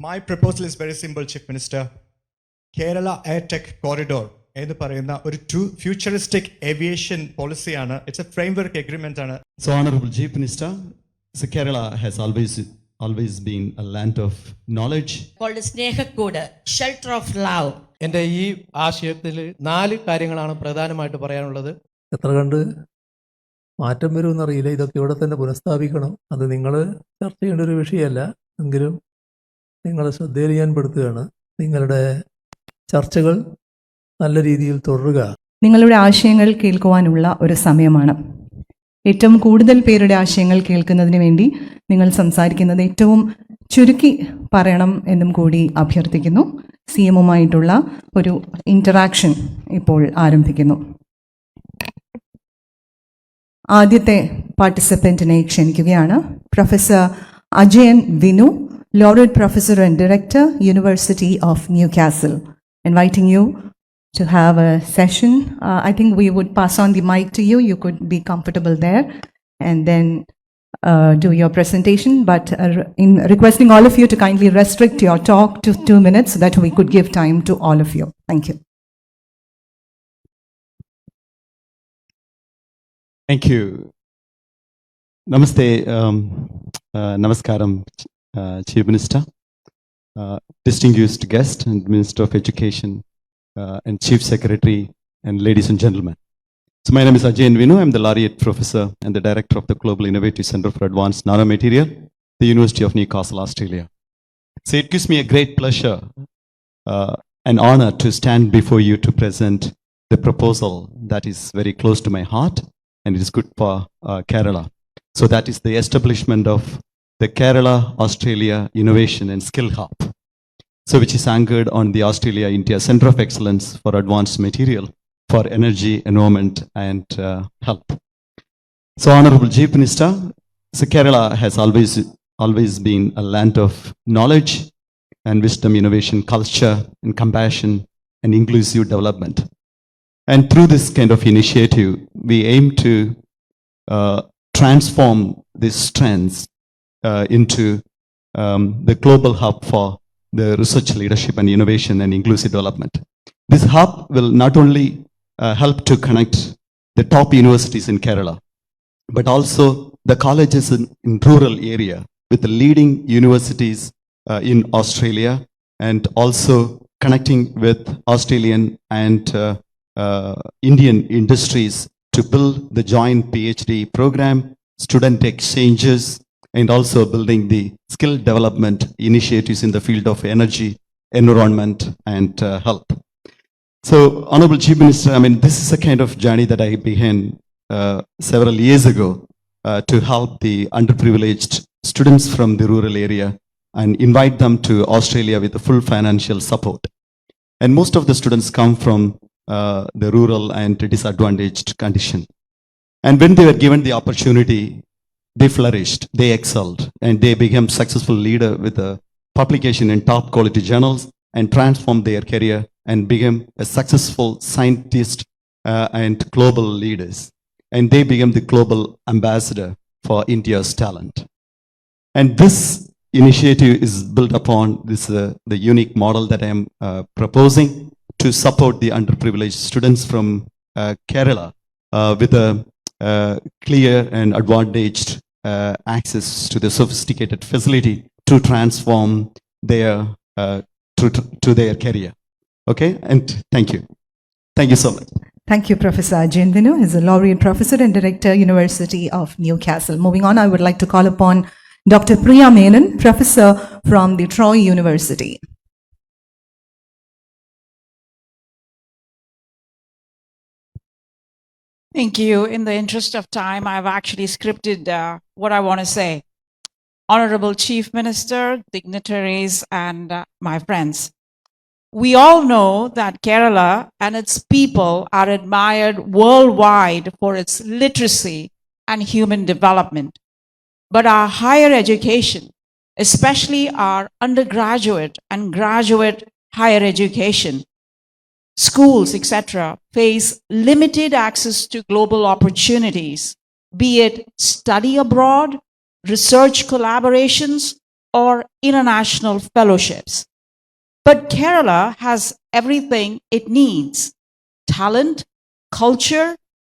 My proposal is very simple chief minister Kerala air tech corridor എന്ന് പറയുന്ന ഒരു to futuristic aviation പോളിസിയാണ് it's a framework agreement ആണ്. So honourable chief minister so Kerala has always always been a land of knowledge. സ്നേഹക്കൂട് shelter of love എന്റെ ഈ ആശയത്തിൽ നാല് കാര്യങ്ങളാണ് പ്രധാനമായിട്ട് പറയാനുള്ളത്. എത്ര കണ്ട് മാറ്റം വരുമെന്നറിയില്ല ഇതൊക്കെ ഇവിടെ തന്നെ പുനഃസ്ഥാപിക്കണം. അത് നിങ്ങൾ ചർച്ച ചെയ്യേണ്ട ഒരു വിഷയമല്ല. എങ്കിലും നിങ്ങളെ ശ്രദ്ധയിൽ ഞാൻ പെടുത്തുകയാണ്. നിങ്ങളുടെ ചർച്ചകൾ നല്ല രീതിയിൽ തുടരുക. നിങ്ങളുടെ ആശയങ്ങൾ കേൾക്കുവാനുള്ള ഒരു സമയമാണ്. ഏറ്റവും കൂടുതൽ പേരുടെ ആശയങ്ങൾ കേൾക്കുന്നതിന് വേണ്ടി നിങ്ങൾ സംസാരിക്കുന്നത് ഏറ്റവും ചുരുക്കി പറയണം എന്നും കൂടി അഭ്യർത്ഥിക്കുന്നു. സി എമ്മുമായിട്ടുള്ള ഒരു ഇന്ററാക്ഷൻ ഇപ്പോൾ ആരംഭിക്കുന്നു. ആദ്യത്തെ പാർട്ടിസിപ്പന്റിനെ ക്ഷണിക്കുകയാണ്. Professor Ajayan Vinu. Laureate Professor and Director, University of Newcastle, inviting you to have a session. Uh, I think we would pass on the mic to you. You could be comfortable there and then uh, do your presentation. But uh, in requesting all of you to kindly restrict your talk to two minutes so that we could give time to all of you. Thank you. Thank you. Namaste. Um, uh, namaskaram, uh, Chief Minister, uh, distinguished guest and Minister of Education uh, and Chief Secretary and ladies and gentlemen. So my name is Ajay Vinu. I'm the Laureate Professor and the Director of the Global Innovative Center for Advanced Nanomaterial, the University of Newcastle, Australia. So it gives me a great pleasure uh, and honor to stand before you to present the proposal that is very close to my heart and it is good for uh, Kerala. So that is the establishment of the Kerala Australia Innovation and Skill Hub. So which is anchored on the Australia India Center of Excellence for Advanced Material for Energy, Environment and uh, Health. So Honorable Chief Minister, so Kerala has always always been a land of knowledge and wisdom, innovation, culture and compassion and inclusive development. And through this kind of initiative, we aim to uh, transform these strengths uh, into um, the global hub for the research leadership and innovation and inclusive development. This hub will not only uh, help to connect the top universities in Kerala, but also the colleges in, in rural area with the leading universities uh, in Australia and also connecting with Australian and uh, uh, Indian industries to build the joint PhD program, student exchanges, and also building the skill development initiatives in the field of energy, environment, and uh, health. So, Honorable Chief Minister, I mean, this is a kind of journey that I began uh, several years ago uh, to help the underprivileged students from the rural area and invite them to Australia with full financial support. And most of the students come from uh, the rural and disadvantaged condition. And when they were given the opportunity, they flourished, they excelled, and they became successful leader with a publication in top quality journals and transformed their career and became a successful scientist uh, and global leaders. And they became the global ambassador for India's talent. And this initiative is built upon this uh, the unique model that I am uh, proposing to support the underprivileged students from uh, Kerala uh, with a uh, clear and advantaged uh, access to the sophisticated facility to transform their uh, to, to their career. Okay, and thank you, thank you so much. Thank you, Professor Ajay Vinu. He's a laureate professor and director, University of Newcastle. Moving on, I would like to call upon Dr. Priya Menon, professor from the Troy University. Thank you. In the interest of time, I've actually scripted uh, what I want to say. Honorable Chief Minister, dignitaries, and uh, my friends. We all know that Kerala and its people are admired worldwide for its literacy and human development. But our higher education, especially our undergraduate and graduate higher education, schools, etc., face limited access to global opportunities, be it study abroad, research collaborations, or international fellowships. But Kerala has everything it needs talent, culture,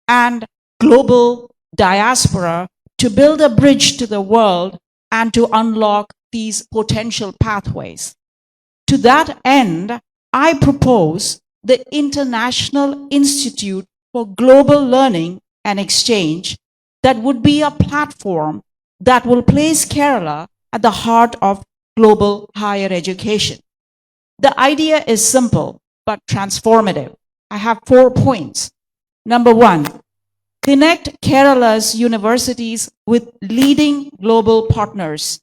and global diaspora to build a bridge to the world and to unlock these potential pathways. To that end, I propose the International Institute for Global Learning and Exchange that would be a platform that will place Kerala at the heart of global higher education. The idea is simple but transformative. I have four points. Number one, connect Kerala's universities with leading global partners.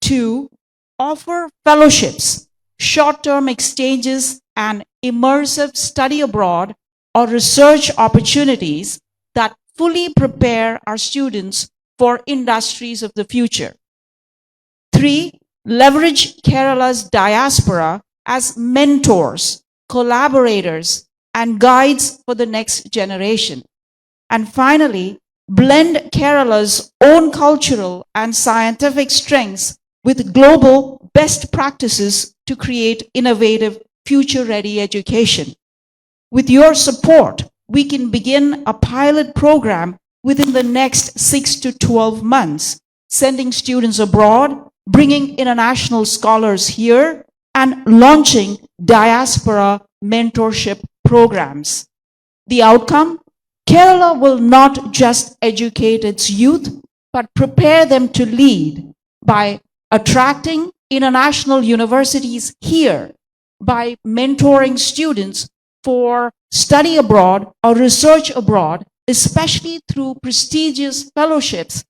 Two, offer fellowships, short-term exchanges, and immersive study abroad or research opportunities that fully prepare our students for industries of the future. Three, leverage Kerala's diaspora as mentors, collaborators, and guides for the next generation. And finally, blend Kerala's own cultural and scientific strengths with global best practices to create innovative, future ready education. With your support, we can begin a pilot program within the next six to 12 months, sending students abroad, bringing international scholars here, and launching diaspora mentorship programs. The outcome? Kerala will not just educate its youth, but prepare them to lead by attracting international universities here, by mentoring students for study abroad or research abroad, especially through prestigious fellowships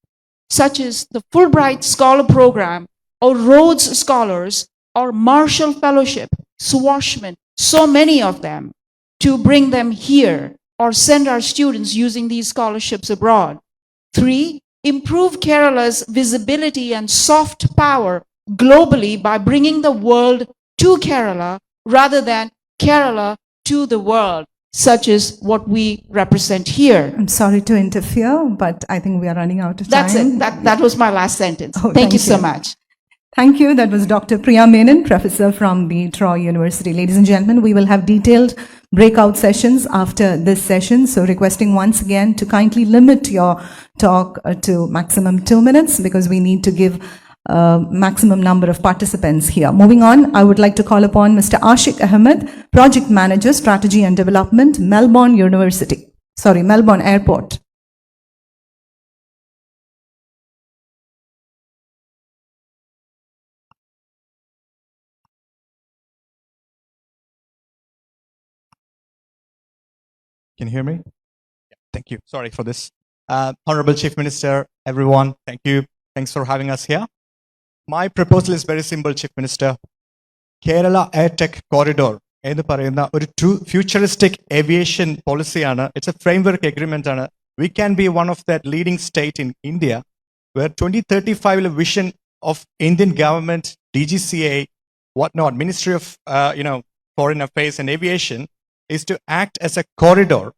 such as the Fulbright Scholar Program or Rhodes Scholars or Marshall Fellowship, Swashman, so many of them, to bring them here or send our students using these scholarships abroad. Three, improve Kerala's visibility and soft power globally by bringing the world to Kerala rather than Kerala to the world, such as what we represent here. I'm sorry to interfere, but I think we are running out of time. That's it. That, that was my last sentence. Oh, thank, thank you so much. Thank you. That was Dr. Priya Menon, professor from the Troy University. Ladies and gentlemen, we will have detailed breakout sessions after this session. So requesting once again to kindly limit your talk uh, to maximum two minutes because we need to give uh, maximum number of participants here. Moving on, I would like to call upon Mr. Ashik Ahmed, Project Manager, Strategy and Development, Melbourne University. Sorry, Melbourne Airport. Can you hear me? Yeah, thank you. Sorry for this. Uh, Honorable Chief Minister, everyone, thank you. Thanks for having us here. My proposal is very simple, Chief Minister. Kerala airtech corridor എന്ന് പറയുന്ന ഒരു to futuristic aviation പോളിസിയാണ് it's A framework agreement ആണ് we can be one of that leading state in India where twenty thirty ഫൈവിലെ vision of Indian government D G C A what not ministry of you know foreign affairs and aviation is to act as a corridor.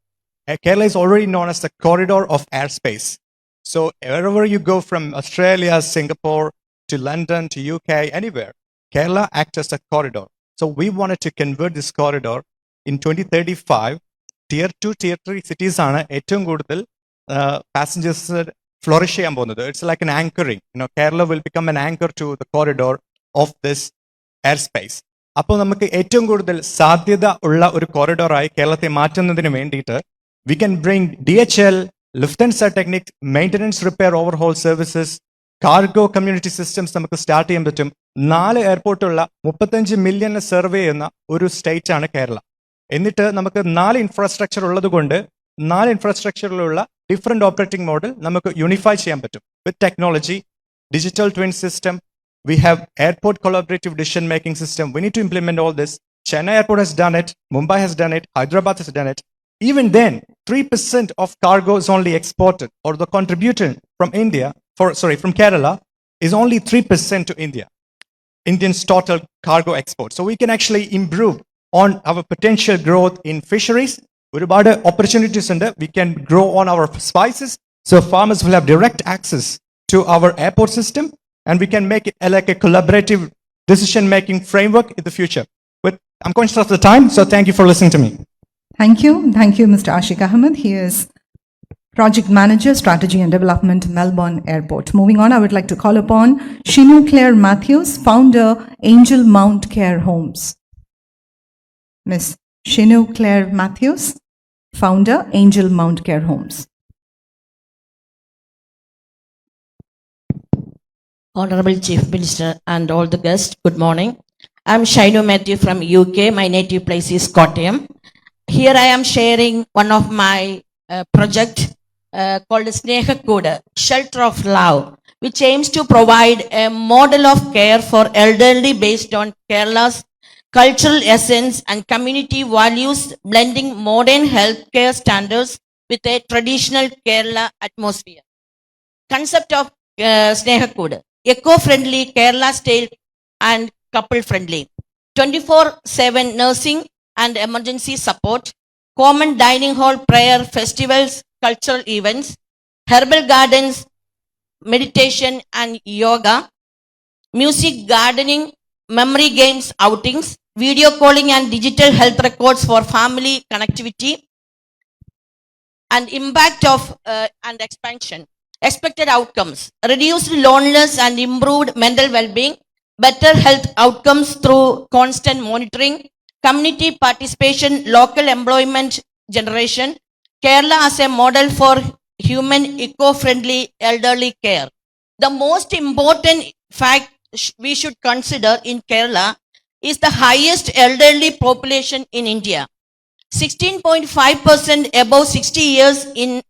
Uh, Kerala is already known as the corridor of airspace. So wherever you go from Australia, Singapore to London to UK, anywhere, Kerala acts as a corridor. So we wanted to convert this corridor in 2035. Tier 2, Tier 3 cities ആണ് ഏറ്റവും കൂടുതൽ passengers flourish ചെയ്യാൻ പോകുന്നത് it's like an anchoring you know Kerala will become an anchor to the corridor of this air space അപ്പോൾ നമുക്ക് ഏറ്റവും കൂടുതൽ സാധ്യത ഉള്ള ഒരു കോറിഡോറായി കേരളത്തെ മാറ്റുന്നതിന് വേണ്ടിയിട്ട് we can bring D H L Lufthansa Technik maintenance repair overhaul services cargo community systems നമുക്ക് സ്റ്റാർട്ട് ചെയ്യാൻ പറ്റും. നാല് എയർപോർട്ടുള്ള മുപ്പത്തഞ്ച് മില്യൺ സർവേ ചെയ്യുന്ന ഒരു സ്റ്റേറ്റ് ആണ് കേരള. എന്നിട്ട് നമുക്ക് നാല് ഇൻഫ്രാസ്ട്രക്ചർ ഉള്ളത് കൊണ്ട് നാല് ഇൻഫ്രാസ്ട്രക്ചറിലുള്ള ഡിഫറെന്റ് ഓപ്പറേറ്റിംഗ് മോഡൽ നമുക്ക് യൂണിഫൈ ചെയ്യാൻ പറ്റും. With technology digital twin system we have airport collaborative decision making system we need to implement all this Chennai airport has done it Mumbai has done it Hyderabad has done it even then three percent of cargos only exported or the contributed from India for, sorry, from Kerala is only 3% to India. Indians' total cargo export. So we can actually improve on our potential growth in fisheries. ഒരുപാട് opportunities ഉണ്ട്. We can grow on our spices. So farmers will have direct access to our airport system. and we can make it a- like a collaborative decision-making framework in the future. But I'm conscious of the time, so thank you for listening to me. Thank you. Thank you, Mr. Ashik Ahmed. He is Project Manager, Strategy and Development, Melbourne Airport. Moving on, I would like to call upon Shinu Claire Matthews, founder, Angel Mount Care Homes. Miss Shinu Claire Matthews, founder, Angel Mount Care Homes. Honorable Chief Minister and all the guests, good morning. I'm Shainu Matthew from UK. My native place is Kottayam. Here I am sharing one of my uh, project uh, called Snehakuda, Shelter of Love, which aims to provide a model of care for elderly based on Kerala's cultural essence and community values, blending modern healthcare standards with a traditional Kerala atmosphere. Concept of uh, Snehakuda, eco-friendly, Kerala-style and couple-friendly. 24-7 nursing and emergency support, common dining hall, prayer, festivals, cultural events, herbal gardens, meditation and yoga, music, gardening, memory games, outings, video calling and digital health records for family connectivity, and impact of uh, and expansion. Expected outcomes reduced loneliness and improved mental well being, better health outcomes through constant monitoring, community participation, local employment generation, Kerala as a model for human eco friendly elderly care. The most important fact we should consider in Kerala is the highest elderly population in India. 16.5% above 60 years in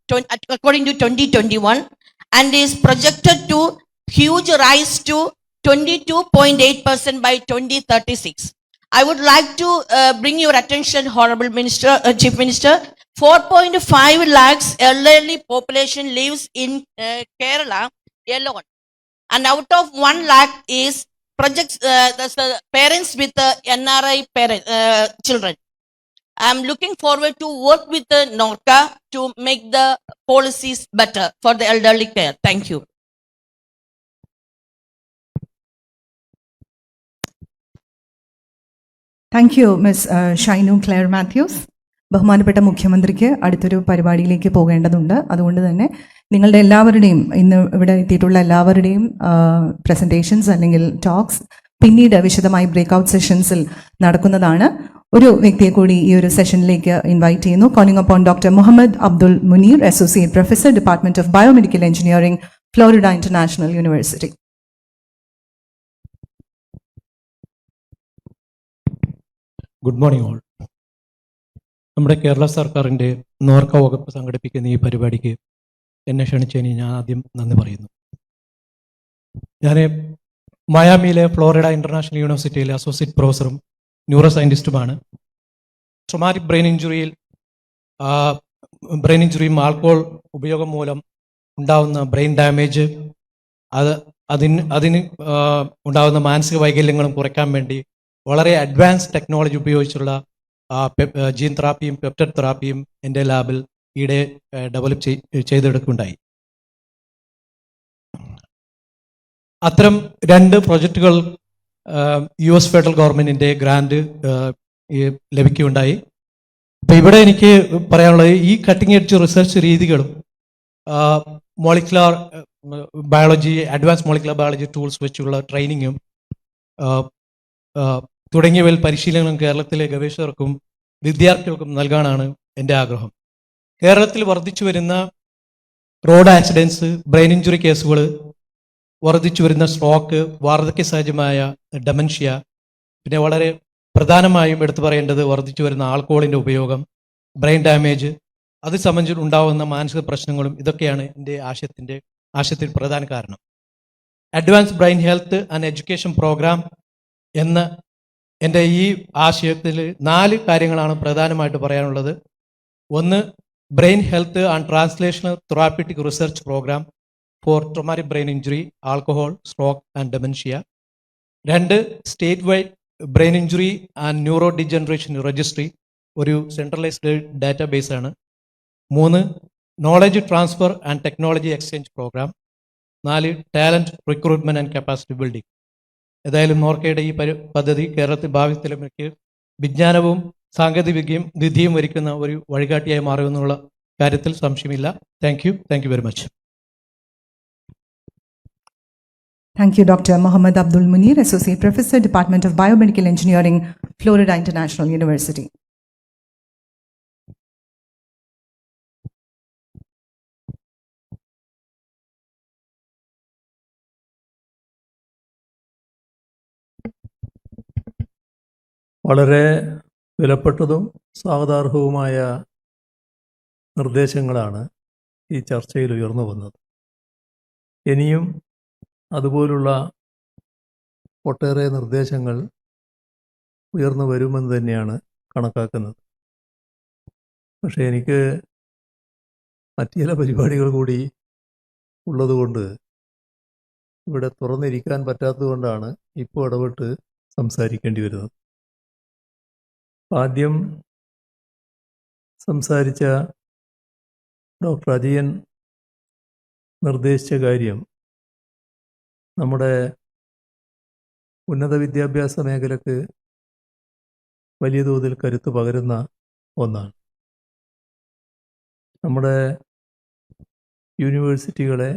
according to 2021 and is projected to huge rise to 22.8% by 2036. I would like to uh, bring your attention, Honorable Minister, uh, Chief Minister, 4.5 lakhs elderly population lives in uh, Kerala alone. And out of 1 lakh is projects, uh, the parents with uh, NRI parent, uh, children. I'm looking forward to work with the NORCA to make the policies better for the elderly care. Thank you. Thank you miss Shainu Claire Mathews ബഹുമാനപ്പെട്ട മുഖ്യമന്ത്രിക്ക് അടുത്തൊരു പരിപാടിയിലേക്ക് പോകേണ്ടതുണ്ട്. അതുകൊണ്ട് തന്നെ നിങ്ങളുടെ എല്ലാവരുടെയും ഇന്ന് ഇവിടെ എത്തിയിട്ടുള്ള എല്ലാവരുടെയും പ്രസന്റേഷൻസ് അല്ലെങ്കിൽ ടോക്സ് പിന്നീട് വിശദമായി ബ്രേക്ക്ഔട്ട് സെഷൻസിൽ നടക്കുന്നതാണ്. ഒരു വ്യക്തിയെ കൂടി ഈ ഒരു സെഷനിലേക്ക് ഇൻവൈറ്റ് ചെയ്യുന്നു. Calling upon doctor Muhammad Abdul Muneer associate professor department of biomedical engineering Florida International University good morning all നമ്മുടെ കേരള സർക്കാരിന്റെ നോർക്ക വകുപ്പ് സംഘടിപ്പിക്കുന്ന ഈ പരിപാടിക്ക് എന്നെ ക്ഷണിച്ചതിന് ഞാൻ ആദ്യം നന്ദി പറയുന്നു. ഞാൻ മയാമിയിലെ ഫ്ലോറിഡ ഇന്റർനാഷണൽ യൂണിവേഴ്സിറ്റിയിലെ അസോസിയേറ്റ് പ്രൊഫസറും ന്യൂറോ സയന്റിസ്റ്റുമാണ് ട്രൊമാറ്റിക് ബ്രെയിൻ ഇഞ്ചുറിയിൽ ബ്രെയിൻ ഇഞ്ചുറിയും ആൾക്കോൾ ഉപയോഗം മൂലം ഉണ്ടാകുന്ന ബ്രെയിൻ ഡാമേജ് അത് അതിന് അതിന് ഉണ്ടാകുന്ന മാനസിക വൈകല്യങ്ങളും കുറയ്ക്കാൻ വേണ്ടി വളരെ അഡ്വാൻസ് ടെക്നോളജി ഉപയോഗിച്ചുള്ള ജീൻ തെറാപ്പിയും പെപ്റ്റഡ് തെറാപ്പിയും എന്റെ ലാബിൽ ഈയിടെ ഡെവലപ്പ് ചെയ്തെടുക്കുകയുണ്ടായി. അത്തരം രണ്ട് പ്രൊജക്റ്റുകൾ യു എസ് ഫെഡറൽ ഗവൺമെന്റിന്റെ ഗ്രാൻഡ് ലഭിക്കുകയുണ്ടായി. അപ്പോൾ ഇവിടെ എനിക്ക് പറയാനുള്ളത് ഈ കട്ടിംഗ് എഡ്ജ് റിസർച്ച് രീതികളും molecular biology advance molecular biology tools വെച്ചുള്ള ട്രെയിനിങ്ങും തുടങ്ങിയവയിൽ പരിശീലനം കേരളത്തിലെ ഗവേഷകർക്കും വിദ്യാർത്ഥികൾക്കും നൽകാനാണ് എന്റെ ആഗ്രഹം. കേരളത്തിൽ വർദ്ധിച്ചു വരുന്ന റോഡ് ആക്സിഡൻസ് ബ്രെയിൻ ഇഞ്ചുറി കേസുകൾ വർദ്ധിച്ചു വരുന്ന സ്ട്രോക്ക് വാർദ്ധക്യ സഹജമായ ഡെമൻഷ്യ പിന്നെ വളരെ പ്രധാനമായും എടുത്തു പറയേണ്ടത് വർദ്ധിച്ചു വരുന്ന ആൾക്കോളിന്റെ ഉപയോഗം ബ്രെയിൻ ഡാമേജ് അത് സംബന്ധിച്ച് ഉണ്ടാകുന്ന മാനസിക പ്രശ്നങ്ങളും ഇതൊക്കെയാണ് എന്റെ ആശയത്തിന്റെ ആശയത്തിന് പ്രധാന കാരണം. Advance brain health and education programme എന്ന എന്റെ ഈ ആശയത്തിൽ നാല് കാര്യങ്ങളാണ് പ്രധാനമായിട്ട് പറയാനുള്ളത്. ഒന്ന് brain health and translational therapeutic research programme for traumatic brain injury alcohol stroke and dementia. രണ്ട് state wide brain injury and neuro degeneration registry ഒരു സെൻട്രലൈസ്ഡ് ഡാറ്റാബേസ് ആണ്. മൂന്ന് knowledge transfer and technology exchange programme. നാല് talent recruitment and capacity building. ഏതായാലും നോർക്കയുടെ ഈ പദ്ധതി കേരളത്തിൽ ഭാവി തലമുറയ്ക്ക് വിജ്ഞാനവും സാങ്കേതികവിദ്യയും നിധിയും ഒരുക്കുന്ന ഒരു വഴികാട്ടിയായി മാറുമെന്നുള്ള കാര്യത്തിൽ സംശയമില്ല. Thank you thank you very much thank you doctor Muhammad Abdul Muneer associate professor department of biomedical engineering Florida International University വളരെ വിലപ്പെട്ടതും സ്വാഗതാർഹവുമായ നിർദ്ദേശങ്ങളാണ് ഈ ചർച്ചയിൽ ഉയർന്നു വന്നത്. ഇനിയും അതുപോലുള്ള ഒട്ടേറെ നിർദ്ദേശങ്ങൾ ഉയർന്നു വരുമെന്ന് തന്നെയാണ് കണക്കാക്കുന്നത്. പക്ഷേ എനിക്ക് മറ്റു ചില പരിപാടികൾ കൂടി ഉള്ളതുകൊണ്ട് ഇവിടെ തുറന്നിരിക്കാൻ പറ്റാത്തതുകൊണ്ടാണ് ഇപ്പോൾ ഇടപെട്ട് സംസാരിക്കേണ്ടി വരുന്നത്. ആദ്യം സംസാരിച്ച ഡോക്ടർ അജയൻ നിർദ്ദേശിച്ച കാര്യം നമ്മുടെ ഉന്നത വിദ്യാഭ്യാസ മേഖലക്ക് വലിയ തോതിൽ കരുത്ത് പകരുന്ന ഒന്നാണ്. നമ്മുടെ യൂണിവേഴ്സിറ്റികളെ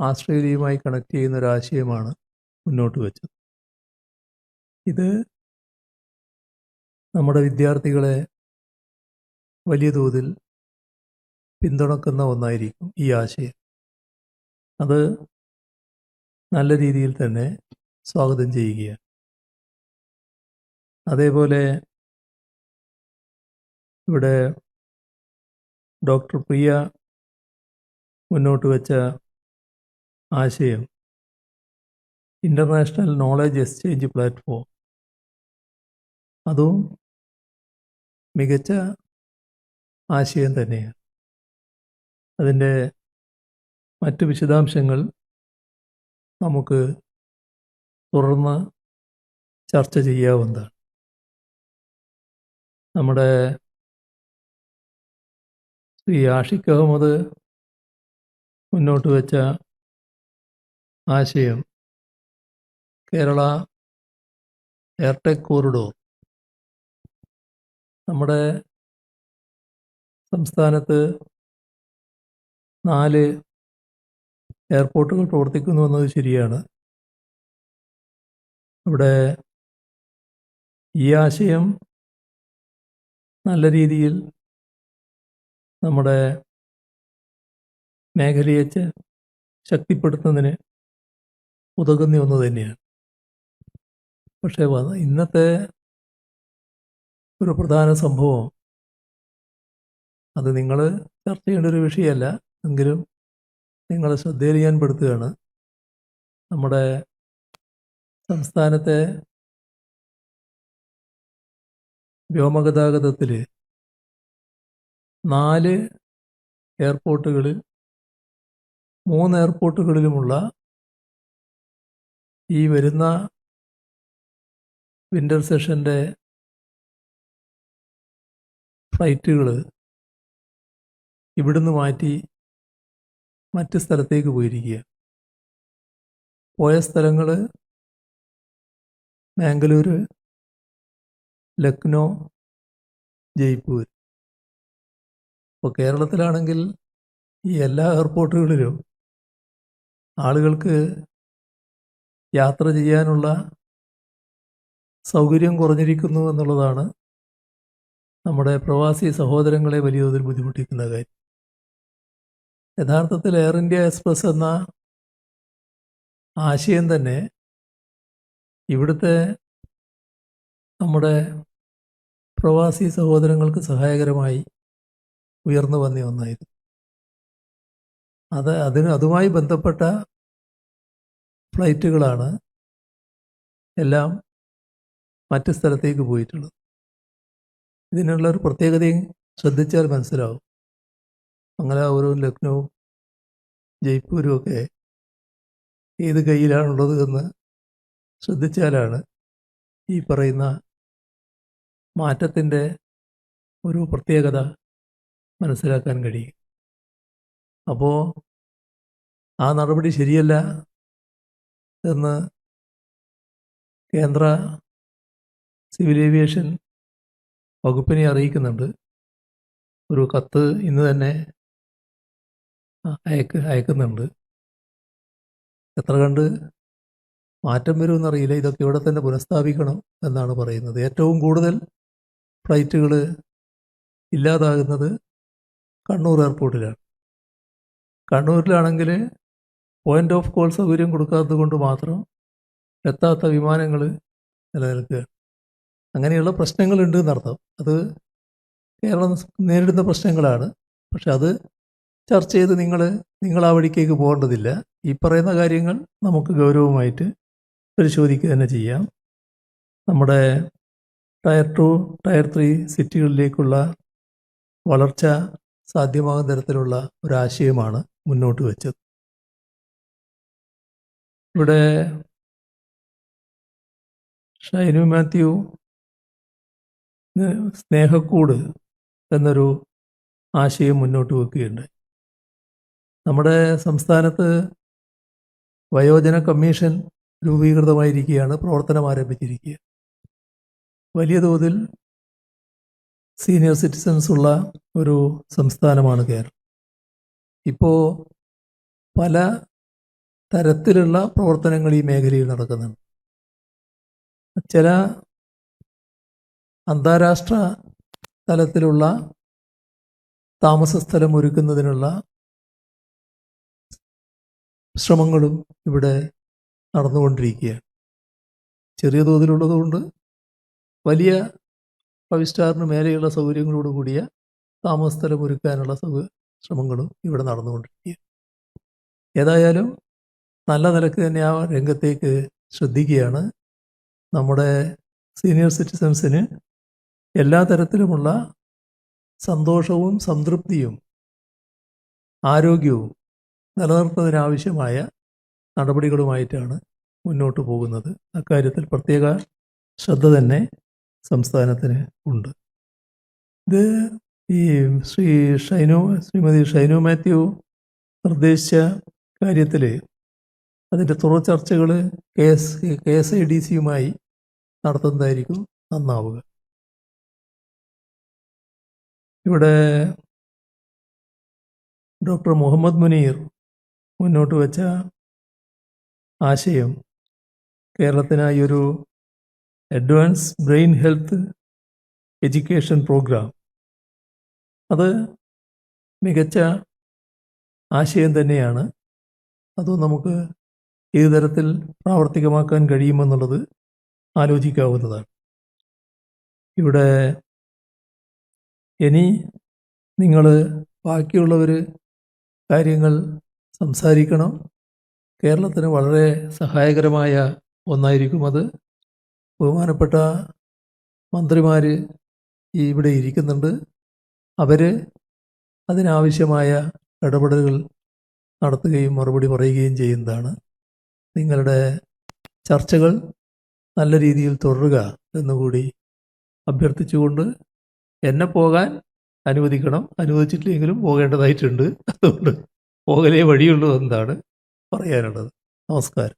ആസ്ട്രേലിയയുമായി കണക്ട് ചെയ്യുന്ന ഒരു ആശയമാണ് മുന്നോട്ട് വെച്ചത്. ഇത് നമ്മുടെ വിദ്യാർത്ഥികളെ വലിയ തോതിൽ പിന്തുണക്കുന്ന ഒന്നായിരിക്കും ഈ ആശയം. അത് നല്ല രീതിയിൽ തന്നെ സ്വാഗതം ചെയ്യുകയാണ്. അതേപോലെ ഇവിടെ ഡോക്ടർ പ്രിയ മുന്നോട്ട് വെച്ച ആശയം ഇന്റർനാഷണൽ നോളജ് എക്സ്ചേഞ്ച് പ്ലാറ്റ്ഫോം. അതും മികച്ച ആശയം തന്നെയാണ് അതിന്റെ മറ്റു വിശദാംശങ്ങൾ നമുക്ക് തുടർന്ന് ചർച്ച ചെയ്യാവുന്നതാണ്. നമ്മുടെ ശ്രീ ആഷിഖ് അഹമ്മദ് മുന്നോട്ട് വെച്ച ആശയം കേരള എയർടെക് കോറിഡോർ നമ്മുടെ സംസ്ഥാനത്ത് നാല് എയർപോർട്ടുകൾ പ്രവർത്തിക്കുന്നു എന്നത് ശരിയാണ്. ഇവിടെ ഈ ആശയം നല്ല രീതിയിൽ നമ്മുടെ മേഖലയെ ശക്തിപ്പെടുത്തുന്നതിന് ഉതകുന്ന ഒന്ന് തന്നെയാണ്. പക്ഷേ ഇന്നത്തെ ഒരു പ്രധാന സംഭവം. അത് നിങ്ങൾ ചർച്ച ചെയ്യേണ്ട ഒരു വിഷയമല്ല. എങ്കിലും നിങ്ങളെ ശ്രദ്ധയിൽ ഞാൻ പെടുത്തുകയാണ് നമ്മുടെ സംസ്ഥാനത്തെ വ്യോമഗതാഗതത്തിൽ നാല് എയർപോർട്ടുകളിൽ മൂന്ന് എയർപോർട്ടുകളിലുമുള്ള ഈ വരുന്ന വിന്റർ സെഷന്റെ ഫ്ലൈറ്റുകൾ ഇവിടുന്ന് മാറ്റി മറ്റ് സ്ഥലത്തേക്ക് പോയിരിക്കുക. പോയ സ്ഥലങ്ങൾ മാംഗ്ലൂര് ലക്നോ ജയ്പൂർ. ഇപ്പോൾ കേരളത്തിലാണെങ്കിൽ ഈ എല്ലാ എയർപോർട്ടുകളിലും ആളുകൾക്ക് യാത്ര ചെയ്യാനുള്ള സൗകര്യം കുറഞ്ഞിരിക്കുന്നു എന്നുള്ളതാണ് നമ്മുടെ പ്രവാസി സഹോദരങ്ങളെ വലിയ തോതിൽ ബുദ്ധിമുട്ടിക്കുന്ന കാര്യം. യഥാർത്ഥത്തിൽ എയർ ഇന്ത്യ എക്സ്പ്രസ് എന്ന ആശയം തന്നെ ഇവിടുത്തെ നമ്മുടെ പ്രവാസി സഹോദരങ്ങൾക്ക് സഹായകരമായി ഉയർന്നു വന്ന ഒന്നായിരുന്നു. അത് അതിന് അതുമായി ബന്ധപ്പെട്ട ഫ്ലൈറ്റുകളാണ് എല്ലാം മറ്റ് സ്ഥലത്തേക്ക് പോയിട്ടുള്ളത്. ഇതിനുള്ള ഒരു പ്രത്യേകതയും ശ്രദ്ധിച്ചാൽ മനസ്സിലാവും. മംഗലാപുരവും ലക്നൗ ജയ്പൂരും ഒക്കെ ഏത് കയ്യിലാണുള്ളത് എന്ന് ശ്രദ്ധിച്ചാലാണ് ഈ പറയുന്ന മാറ്റത്തിന്റെ ഒരു പ്രത്യേകത മനസ്സിലാക്കാൻ കഴിയും അപ്പോൾ ആ നടപടി ശരിയല്ല എന്ന് കേന്ദ്ര സിവിൽ ഏവിയേഷൻ വകുപ്പിനെ അറിയിക്കുന്നുണ്ട്. ഒരു കത്ത് ഇന്ന് തന്നെ അയക്ക് അയക്കുന്നുണ്ട്. എത്ര കണ്ട് മാറ്റം വരുമെന്നറിയില്ല. ഇതൊക്കെ ഇവിടെ തന്നെ പുനഃസ്ഥാപിക്കണം എന്നാണ് പറയുന്നത്. ഏറ്റവും കൂടുതൽ ഫ്ലൈറ്റുകൾ ഇല്ലാതാകുന്നത് കണ്ണൂർ എയർപോർട്ടിലാണ്. കണ്ണൂരിലാണെങ്കിൽ പോയിന്റ് ഓഫ് കോൾ സൗകര്യം കൊടുക്കാത്തത് കൊണ്ട് മാത്രം എത്താത്ത വിമാനങ്ങൾ നിലനിൽക്കുക അങ്ങനെയുള്ള പ്രശ്നങ്ങളുണ്ട് എന്നർത്ഥം. അത് കേരളം നേരിടുന്ന പ്രശ്നങ്ങളാണ്. പക്ഷെ അത് ചർച്ച ചെയ്ത് നിങ്ങൾ നിങ്ങൾ ആ വഴിക്കേക്ക് പോകേണ്ടതില്ല. ഈ പറയുന്ന കാര്യങ്ങൾ നമുക്ക് ഗൗരവമായിട്ട് പരിശോധിക്കുക തന്നെ ചെയ്യാം. നമ്മുടെ ടയർ ടു ടയർ ത്രീ സിറ്റികളിലേക്കുള്ള വളർച്ച സാധ്യമാകുന്ന തരത്തിലുള്ള ഒരാശയമാണ് മുന്നോട്ട് വെച്ചത്. ഇവിടെ ഷൈനു മാത്യു സ്നേഹക്കൂട് എന്നൊരു ആശയം മുന്നോട്ട് വെക്കുകയുണ്ടായി. നമ്മുടെ സംസ്ഥാനത്ത് വയോജന കമ്മീഷൻ രൂപീകൃതമായിരിക്കുകയാണ് പ്രവർത്തനം ആരംഭിച്ചിരിക്കുക. വലിയ തോതിൽ സീനിയർ സിറ്റിസൺസ് ഉള്ള ഒരു സംസ്ഥാനമാണ് കേരളം. ഇപ്പോൾ പല തരത്തിലുള്ള പ്രവർത്തനങ്ങൾ ഈ മേഖലയിൽ നടക്കുന്നുണ്ട്. ചില അന്താരാഷ്ട്ര തലത്തിലുള്ള താമസ സ്ഥലം ഒരുക്കുന്നതിനുള്ള ശ്രമങ്ങളും ഇവിടെ നടന്നുകൊണ്ടിരിക്കുകയാണ്. ചെറിയ തോതിലുള്ളതുകൊണ്ട് വലിയ ഫൈവ് സ്റ്റാറിന് മേലെയുള്ള സൗകര്യങ്ങളോട് കൂടിയ താമസ സ്ഥലം ഒരുക്കാനുള്ള ശ്രമങ്ങളും ഇവിടെ നടന്നുകൊണ്ടിരിക്കുകയാണ്. ഏതായാലും നല്ല നിലയ്ക്ക് തന്നെ ആ രംഗത്തേക്ക് ശ്രദ്ധിക്കുകയാണ്. നമ്മുടെ സീനിയർ സിറ്റിസൺസിന് എല്ലാ തരത്തിലുമുള്ള സന്തോഷവും സംതൃപ്തിയും ആരോഗ്യവും നിലനിർത്തുന്നതിനാവശ്യമായ നടപടികളുമായിട്ടാണ് മുന്നോട്ട് പോകുന്നത്. അക്കാര്യത്തിൽ പ്രത്യേക ശ്രദ്ധ തന്നെ സംസ്ഥാനത്തിന് ഉണ്ട്. ഇത് ഈ ശ്രീ ഷൈനു ശ്രീമതി ഷൈനു മാത്യു നിർദ്ദേശിച്ച കാര്യത്തിൽ അതിന്റെ തുറ ചർച്ചകൾ K S K S I D സിയുമായി നടത്തുന്നതായിരിക്കും നന്നാവുക. ഇവിടെ ഡോക്ടർ മുഹമ്മദ് മുനീർ മുന്നോട്ട് വെച്ച ആശയം കേരളത്തിനായി ഒരു advance brain health education programme. അത് മികച്ച ആശയം തന്നെയാണ്. അതും നമുക്ക് ഏത് തരത്തിൽ പ്രാവർത്തികമാക്കാൻ കഴിയുമെന്നുള്ളത് ആലോചിക്കാവുന്നതാണ്. ഇവിടെ ഇനി നിങ്ങൾ ബാക്കിയുള്ളവർ കാര്യങ്ങൾ സംസാരിക്കണം. കേരളത്തിന് വളരെ സഹായകരമായ ഒന്നായിരിക്കും അത്. ബഹുമാനപ്പെട്ട മന്ത്രിമാർ ഇവിടെ ഇരിക്കുന്നുണ്ട്. അവർ അതിനാവശ്യമായ ഇടപെടലുകൾ നടത്തുകയും മറുപടി പറയുകയും ചെയ്യുന്നതാണ്. നിങ്ങളുടെ ചർച്ചകൾ നല്ല രീതിയിൽ തുടരുക എന്നുകൂടി അഭ്യർത്ഥിച്ചുകൊണ്ട് എന്നെ പോകാൻ അനുവദിക്കണം. അനുവദിച്ചിട്ടില്ലെങ്കിലും പോകേണ്ടതായിട്ടുണ്ട്. അതുകൊണ്ട് പോകലേ വഴിയുള്ളൂ എന്നാണ് പറയാനുള്ളത്. നമസ്കാരം.